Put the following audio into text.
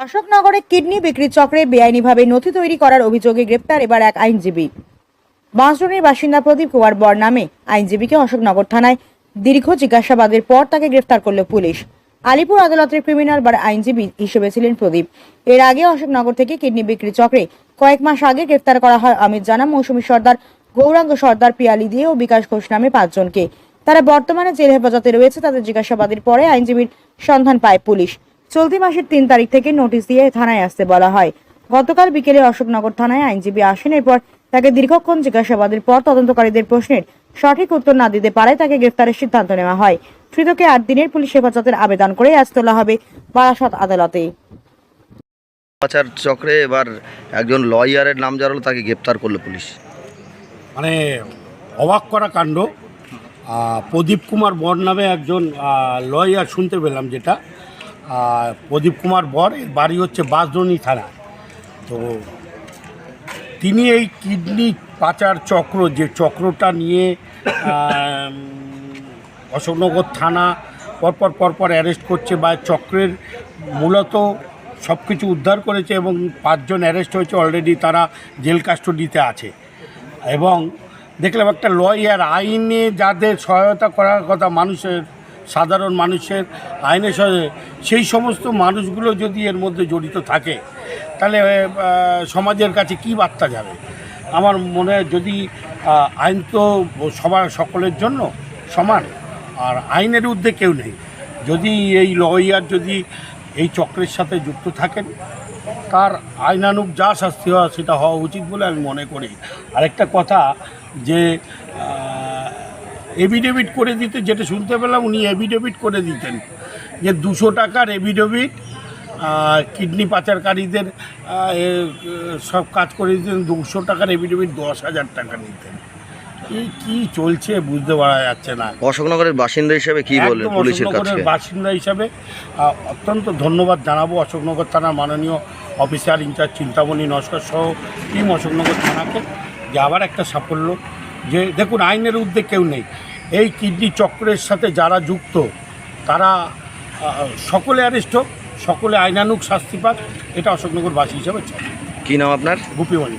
অশোকনগরে kidney বিক্রি চক্রে বেআইনিভাবে নথি তৈরি করার অভিযোগে গ্রেপ্তার এবার এক আইনজীবী। বাঁশডোনের বাসিন্দা প্রদীপ কুমার বর নামে আইনজীবীকে অশোকনগর থানায় দীর্ঘ জিজ্ঞাসাবাদের পর তাকে গ্রেফতার করল পুলিশ। আলিপুর আদালতের ক্রিমিনাল বার আইনজীবী হিসেবে ছিলেন প্রদীপ। এর আগে অশোকনগর থেকে কিডনি বিক্রি চক্রে কয়েক মাস আগে গ্রেফতার করা হয় অমিত জানা, মৌসুমী সর্দার, গৌরাঙ্গ সর্দার, পিয়ালি দিয়ে ও বিকাশ ঘোষ নামে পাঁচজনকে। তারা বর্তমানে জেল হেফাজতে রয়েছে, তাদের জিজ্ঞাসাবাদের পরে আইনজীবীর সন্ধান পায় পুলিশ। চলতি মাসের তিন তারিখ থেকে নোটিশ দিয়ে থানায় আসতে বলা হয়। গতকাল বিকেলে অশোকনগর থানায় আইনজীবী আসেন এরপর তাকে দীর্ঘক্ষণ জিজ্ঞাসাবাদের পর তদন্তকারীদের প্রশ্নের সঠিক উত্তর না দিতে পারে তাকে গ্রেফতারের সিদ্ধান্ত নেওয়া হয়। ধৃতকে আট দিনের পুলিশ হেফাজতের আবেদন করে আজ তোলা হবে বারাসত আদালতে। পাচার চক্রে এবার একজন লয়ারের নাম যারা হলো তাকে গ্রেপ্তার করল পুলিশ। মানে অবাক করা কাণ্ড। আহ, প্রদীপ কুমার বর নামে একজন লয়ার শুনতে পেলাম যেটা। প্রদীপ কুমার বর, এর বাড়ি হচ্ছে বাসদনি থানা। তো তিনি এই কিডনি পাচার চক্র, যে চক্রটা নিয়ে অশোকনগর থানা পরপর পরপর অ্যারেস্ট করছে বা চক্রের মূলত সব কিছু উদ্ধার করেছে এবং পাঁচজন অ্যারেস্ট হয়েছে, অলরেডি তারা জেল কাস্টডিতে আছে। এবং দেখলাম একটা লয়ার, আইনে যাদের সহায়তা করার কথা মানুষের সাধারণ মানুষের আইনের সহায় সেই সমস্ত মানুষগুলো যদি এর মধ্যে জড়িত থাকে, তাহলে সমাজের কাছে কি বার্তা যাবে? আমার মনে হয় যদি আইন তো সবার সকলের জন্য সমান, আর আইনের ঊর্ধ্বে কেউ নেই। যদি এই লয়ার যদি এই চক্রের সাথে যুক্ত থাকেন, তার আইনানুক যা শাস্তি হওয়া সেটা হওয়া উচিত বলে আমি মনে করি। আরেকটা কথা যে এভিডেভিট করে দিতে যেটা শুনতে পেলাম উনি এভিডেভিট করে দিতেন যে দুশো টাকার এভিডেভিট কিডনি পাচারকারীদের সব কাজ করে দিতেন দুশো টাকার এভিডেভিট দশ হাজার টাকা নিতেন। এই কী চলছে বুঝতে পারা যাচ্ছে না। অশোকনগরের বাসিন্দা হিসাবে কি পুলিশের কাছে অশোকনগরের বাসিন্দা হিসাবে অত্যন্ত ধন্যবাদ জানাব অশোকনগর থানার মাননীয় অফিসার ইনচার্জ চিন্তামণি নস্কর সহ টিম অশোকনগর থানাকে যে আবার একটা সাফল্য যে দেখুন আইনের উদ্যোগ কেউ নেই। এই কিডনি চক্রের সাথে যারা যুক্ত তারা সকলে অ্যারেস্ট হোক সকলে আইনানুক শাস্তি পাক এটা অশোকনগরবাসী হিসাবে চাই কী নাম আপনার? গুপিমণি